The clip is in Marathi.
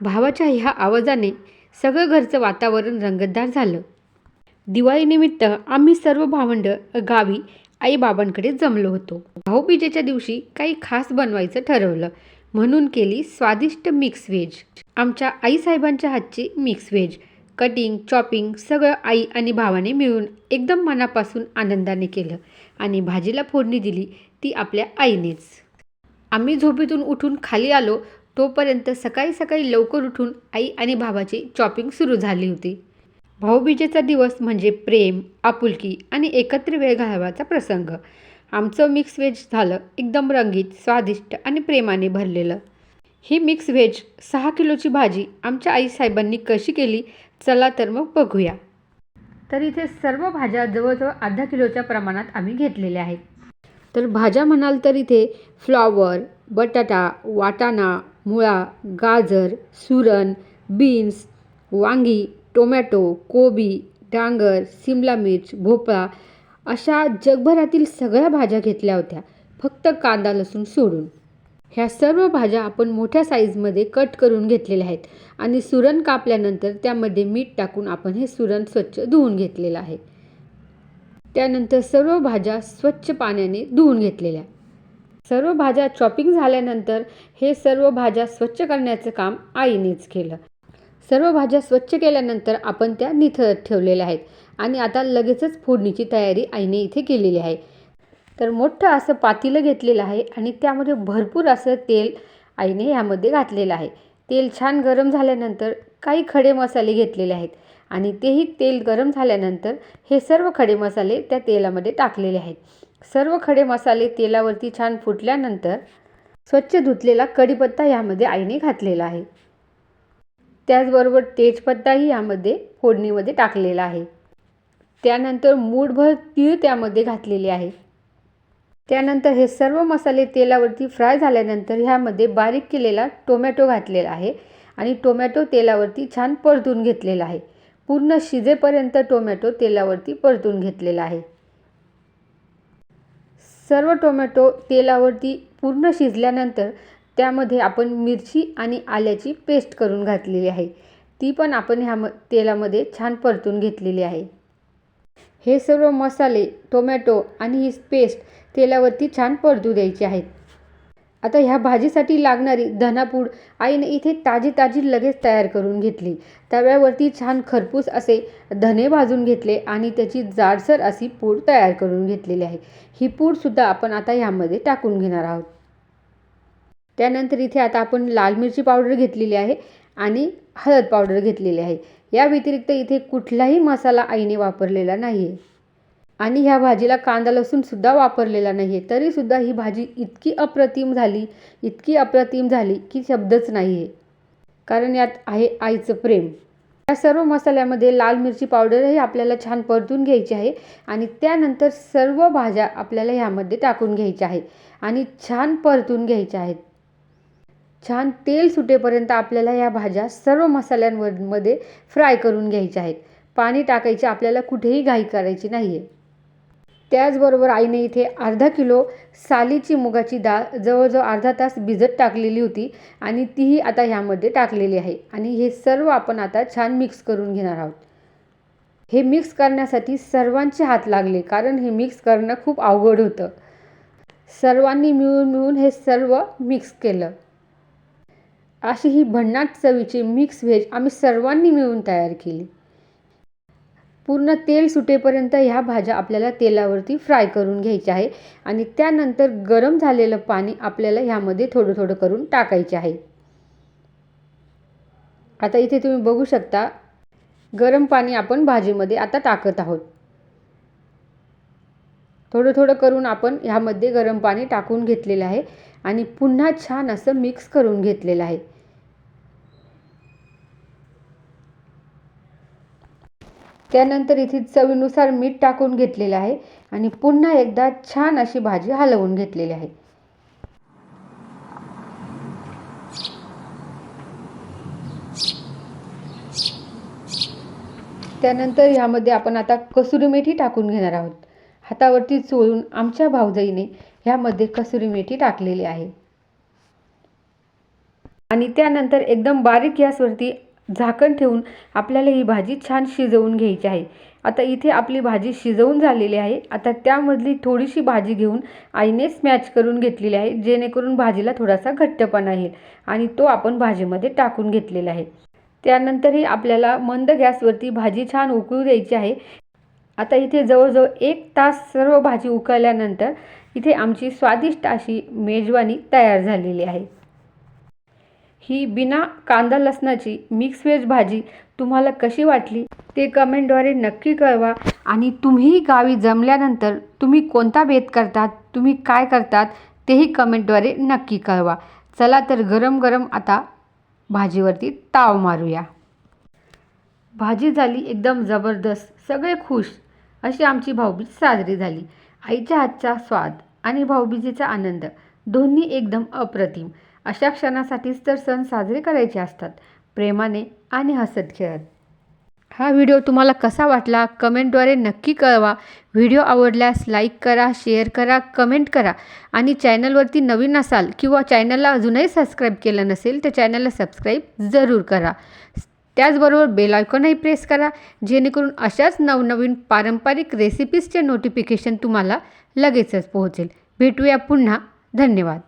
भावाच्या ह्या आवाजाने सगळं घरचं वातावरण रंगतदार झालं. दिवाळीनिमित्त आम्ही सर्व भावंड गावी आईबाबांकडे जमलो होतो. भाऊबीजेच्या दिवशी काही खास बनवायचं ठरवलं. म्हणून केली स्वादिष्ट मिक्स व्हेज आमच्या आईसाहेबांच्या हातची मिक्स व्हेज कटिंग चॉपिंग सगळं आई आणि भावाने मिळून एकदम मनापासून आनंदाने केलं आणि भाजीला फोडणी दिली ती आपल्या आईनेच. आम्ही झोपेतून उठून खाली आलो तोपर्यंत सकाळी सकाळी लवकर उठून आई आणि भावाची चॉपिंग सुरू झाली होती. भाऊबीजेचा दिवस म्हणजे प्रेम आपुलकी आणि एकत्र वेळ घालवायचा प्रसंग. आमचं मिक्स व्हेज झालं एकदम रंगीत स्वादिष्ट आणि प्रेमाने भरलेलं. ही मिक्स व्हेज सहा किलोची भाजी आमच्या आईसाहेबांनी कशी केली चला तर मग बघूया. तर इथे सर्व भाज्या जवळजवळ अर्धा किलोच्या प्रमाणात आम्ही घेतलेल्या आहेत. तर भाज्या म्हणाल तर इथे फ्लॉवर बटाटा वाटाणा मुळा गाजर सुरण बीन्स वांगी टोमॅटो कोबी डांगर सिमला मिर्च भोपळा अशा जगभरातील सगळ्या भाज्या घेतल्या होत्या. फक्त कांदा लसूण सोडून. ह्या सर्व भाज्या आपण मोठ्या साईजमध्ये कट करून घेतलेल्या आहेत आणि सुरण कापल्यानंतर त्यामध्ये मीठ टाकून आपण हे सुरण स्वच्छ धुवून घेतलेलं आहे. त्यानंतर सर्व भाज्या स्वच्छ पाण्याने धुवून घेतलेल्या. सर्व भाज्या चॉपिंग झाल्यानंतर हे सर्व भाज्या स्वच्छ करण्याचं काम आईनेच केलं. सर्व भाज्या स्वच्छ केल्यानंतर आपण त्या निथळत ठेवलेल्या आहेत आणि आता लगेचच फोडणीची तयारी आईने इथे केलेली आहे. तर मोठं असं पातेलं घेतलेलं आहे आणि त्यामध्ये भरपूर असं तेल आईने ह्यामध्ये घातलेलं आहे. तेल छान गरम झाल्यानंतर काही खडे मसाले घेतलेले आहेत आणि तेही तेल गरम झाल्यानंतर हे सर्व खडे मसाले त्या तेलामध्ये टाकलेले आहेत. सर्व खडे मसाले तेलावरती छान फुटल्यानंतर स्वच्छ धुतलेला कढीपत्ता यामध्ये आईने घातलेला आहे. त्याचबरोबर तेजपत्ताही यामध्ये फोडणीमध्ये टाकलेला आहे. त्यानंतर मूठभर तीळ त्यामध्ये घातलेले आहे. त्यानंतर हे सर्व मसाले तेलावरती फ्राय झाल्यानंतर ह्यामध्ये बारीक केलेला टोमॅटो घातलेला आहे आणि टोमॅटो तेलावरती छान परतून घेतलेला आहे. पूर्ण शिजेपर्यंत टोमॅटो तेलावरती परतून घेतलेला आहे. सर्व टोमॅटो तेलावरती पूर्ण शिजल्यानंतर त्यामध्ये आपण मिरची आणि आल्याची पेस्ट करून घातलेली आहे. ती पण आपण ह्या म तेलामध्ये छान परतून घेतलेली आहे. हे सर्व मसाले टोमॅटो आणि ही पेस्ट तेलावरती छान परतू द्यायची आहेत. आता ह्या भाजीसाठी लागणारी धनापूड आईने इथे ताजी ताजी लगेच तयार करून घेतली. तव्यावरती छान खरपूस असे धने भाजून घेतले आणि त्याची जाडसर अशी पूड तयार करून घेतलेली आहे. ही पूडसुद्धा आपण आता ह्यामध्ये टाकून घेणार आहोत. त्यानंतर इथे आता आपण लाल मिरची पावडर घेतलेली आहे आणि हळद पावडर घेतलेली आहे. या व्यतिरिक्त इथे कुठलाही मसाला आईने वापरलेला नाही आहे आणि ह्या भाजीला कांदा लसूणसुद्धा वापरलेला नाही आहे तरीसुद्धा ही भाजी इतकी अप्रतिम झाली इतकी अप्रतिम झाली की शब्दच नाही आहे कारण यात आहे आईचं प्रेम. या सर्व मसाल्यामध्ये लाल मिरची पावडरही आपल्याला छान परतून घ्यायची आहे आणि त्यानंतर सर्व भाज्या आपल्याला ह्यामध्ये टाकून घ्यायच्या आहेत आणि छान परतून घ्यायच्या आहेत. छान तेल सुटेपर्यंत आपल्याला या भाज्या सर्व मसाल्यांमध्ये फ्राय करून घ्यायच्या आहेत. पाणी टाकायचे आपल्याला कुठेही घाई करायची नाही आहे त्याचबरोबर आईने इथे अर्धा किलो सालीची मुगाची डाळ जवळजवळ अर्धा तास भिजत टाकलेली होती आणि तीही आता ह्यामध्ये टाकलेली आहे. आणि हे सर्व आपण आता छान मिक्स करून घेणार आहोत. हे मिक्स करण्यासाठी सर्वांचे हात लागले कारण हे मिक्स करणं खूप अवघड होतं. सर्वांनी मिळून मिळून हे सर्व मिक्स केलं. अशी ही भन्नाट चवीची मिक्स व्हेज आम्ही सर्वांनी मिळून तयार केली. पूर्ण तेल सुटेपर्यंत ह्या भाज्या आपल्याला तेलावरती फ्राय करून घ्यायच्या आहे आणि त्यानंतर गरम झालेलं पाणी आपल्याला ह्यामध्ये थोडं थोडं करून टाकायचे आहे. आता इथे तुम्ही बघू शकता गरम पाणी आपण भाजीमध्ये आता टाकत आहोत. थोडं थोडं करून आपण ह्यामध्ये गरम पाणी टाकून घेतलेलं आहे. आणि पुन्हा छान असं मिक्स करून घेतलेलं आहे. त्यानंतर इथे चवीनुसार मीठ टाकून घेतलेलं आहे आणि पुन्हा एकदा छान अशी भाजी हलवून घेतलेली आहे. त्यानंतर ह्यामध्ये आपण आता कसुरी मेथी टाकून घेणार आहोत. हातावरती चोळून आमच्या भाऊजाईने ह्यामध्ये कसुरी मेथी टाकलेली आहे. आणि त्यानंतर एकदम बारीक गॅसवरती झाकण ठेवून आपल्याला ही भाजी छान शिजवून घ्यायची आहे. आता इथे आपली भाजी शिजवून झालेली आहे. आता त्यामधली थोडीशी भाजी घेऊन आईने स्मॅच करून घेतलेली आहे जेणेकरून भाजीला थोडासा घट्टपणा येईल आणि तो आपण भाजीमध्ये टाकून घेतलेला आहे. त्यानंतरही आपल्याला मंद गॅसवरती भाजी छान उकळू द्यायची आहे. आता इथे जवळजवळ एक तास सर्व भाजी उकळल्यानंतर इथे आमची स्वादिष्ट अशी मेजवानी तयार झालेली आहे. ही बिना कांदा लसणाची मिक्स व्हेज भाजी तुम्हाला कशी वाटली ते कमेंटद्वारे नक्की कळवा. आणि तुम्ही गावी जमल्यानंतर तुम्ही कोणता भेद करतात तुम्ही काय करतात तेही कमेंटद्वारे नक्की कळवा. चला तर गरम गरम आता भाजीवरती ताव मारूया. भाजी झाली एकदम जबरदस्त सगळे खुश. अशी आमची भाऊबीज साजरी झाली. आईच्या हातचा स्वाद आणि भाऊबीजेचा आनंद दोन्ही एकदम अप्रतिम. अशा क्षणासाठीच तर सण साजरे करायचे असतात. प्रेमाने आणि हसत खेळत. हा व्हिडिओ तुम्हाला कसा वाटला? कमेंटद्वारे नक्की कळवा. व्हिडिओ आवडल्यास लाईक करा शेअर करा कमेंट करा. आणि चॅनलवरती नवीन असाल किंवा चॅनलला अजूनही सबस्क्राईब केलं नसेल तर चॅनलला सबस्क्राईब जरूर करा. त्याचबरोबर बेल आयकॉनही प्रेस करा. जेणेकरून अशाच नवनवीन पारंपरिक रेसिपीजचे नोटिफिकेशन तुम्हाला लगेचच पोहोचेल. भेटूया पुन्हा. धन्यवाद.